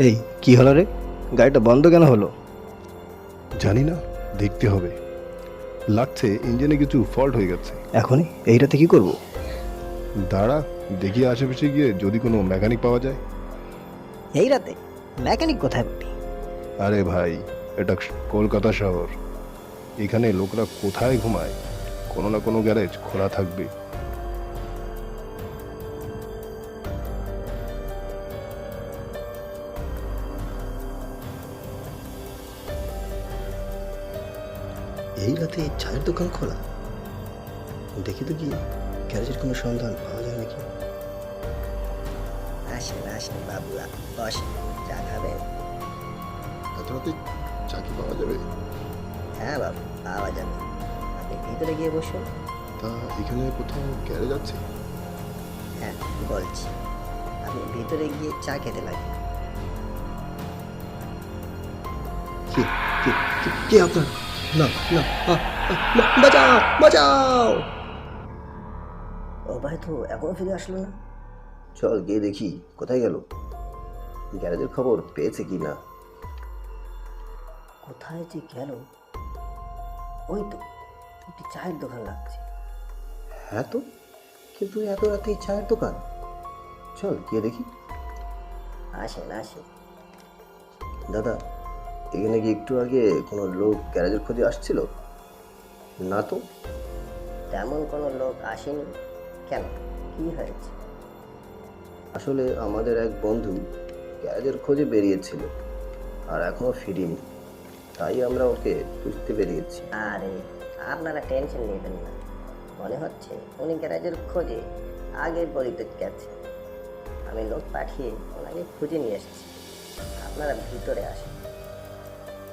এই কি হলো রে? গাড়িটা বন্ধ কেন হলো? জানি না দেখতে হবে। লাগছে ইঞ্জিনে কিছু ফল্ট হয়ে গেছে। এখনই? এই রাতে কি করব? দাঁড়া দেখি আশেপাশে গিয়ে যদি কোনো মেকানিক পাওয়া যায়। এই রাতে? মেকানিক কোথায় পাবি আরে ভাই এটা কলকাতা শহর। এখানে লোকরা কোথায় ঘুমায়? কোনো না কোনো গ্যারেজ খোলা থাকবে। এই রাতে চায়ের দোকান খোলা। দেখি তো কি গ্যারেজের কোনো সন্ধান পাওয়া যায় নাকি? আসেন আসেন বাবুরা বসেন চা খাবেন। এত রাতে চাকরি পাওয়া যাবে? হ্যাঁ বাবু পাওয়া যাবে। আপনি ভিতরে গিয়ে বসুন। তা এখানে কোথাও গ্যারেজ আছে? হ্যাঁ বলছি। আপনি ভিতরে গিয়ে চা খেতে লাগেন। কি কি কি- কি আপনার? না না বাঁচাও বাঁচাও। ও ভাই তো এখনও ফিরে আসলো না। চল গিয়ে দেখি কোথায় গেল? গ্যারেজের খবর পেয়েছে কি না? কোথায় যে গেল? ওই তো একটি চায়ের দোকান লাগছে। হ্যাঁ তো কিন্তু এত রাতে চায়ের দোকান। চল গিয়ে দেখি। আসেন আসেন। দাদা এখানে কি একটু আগে কোনো লোক গ্যারেজের খোঁজে আসছিল? না তো। তেমন কোনো লোক আসেনি। কেন? কি হয়েছে? আসলে আমাদের এক বন্ধু গ্যারেজের খোঁজে বেরিয়েছিল আর এখনও ফিরিনি। তাই আমরা ওকে খুঁজতে বেরিয়েছি। আরে আপনারা টেনশন নেবেন না। মনে হচ্ছে উনি গ্যারেজের খোঁজে আগের পরিচিত গেছে। আমি লোক পাঠিয়ে ওনাকে খুঁজে নিয়ে এসেছি। আপনারা ভিতরে আসেন।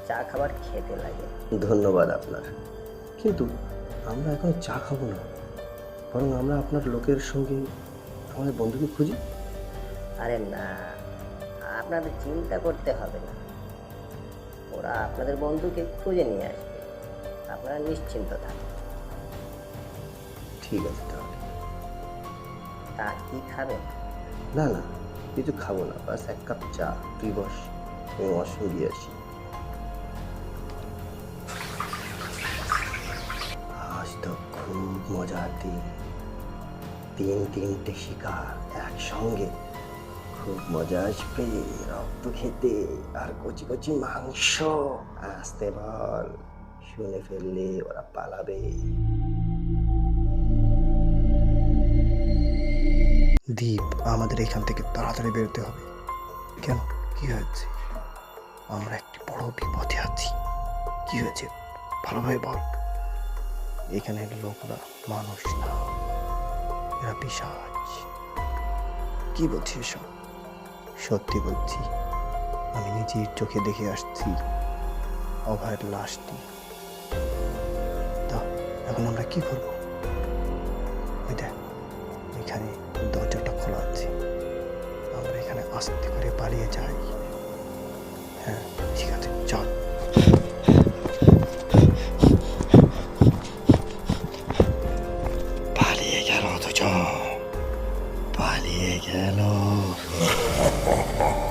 চা খাবার খেতে লাগে। ধন্যবাদ আপনার। কিন্তু আমরা এখন চা খাব না। বরং আমরা আপনার লোকের সঙ্গে আমাদের বন্ধুকে খুঁজি। আরে না আপনাদের চিন্তা করতে হবে না। ওরা আপনাদের বন্ধুকে খুঁজে নিয়ে আসবে। আপনারা নিশ্চিন্ত থাকুন। ঠিক আছে তাহলে। তা কি খাবেন? না না কিছু খাব না। বাস এক কাপ চা তুই বস আমি ওয়াশরুম দিয়ে আসি মজার দিন। তিন তিনটে শিকার একসঙ্গে। খুব মজা আসবে রক্ত খেতে আর কচি কচি মাংস। আসতে বল, শুনে ফেললে ওরা পালাবে। দ্বীপ আমাদের এখান থেকে তাড়াতাড়ি বেরোতে হবে। কেন? কি হয়েছে? আমরা একটি বড় বিপদে আছি। কি হয়েছে? ভালোভাবে বল। এখানের লোকরা মানুষ না। এরা পিসাজ। কি বলছিস এসব? সত্যি বলছি, আমি নিজের চোখে দেখে আসছি, অভয়ের লাশটি। তা, এখন আমরা কি করব? ওই দেখ, এখানে দরজাটা খোলা আছে। আমরা এখানে আস্তে করে পালিয়ে যাই। হ্যাঁ ঠিক আছে। পালিয়ে গেল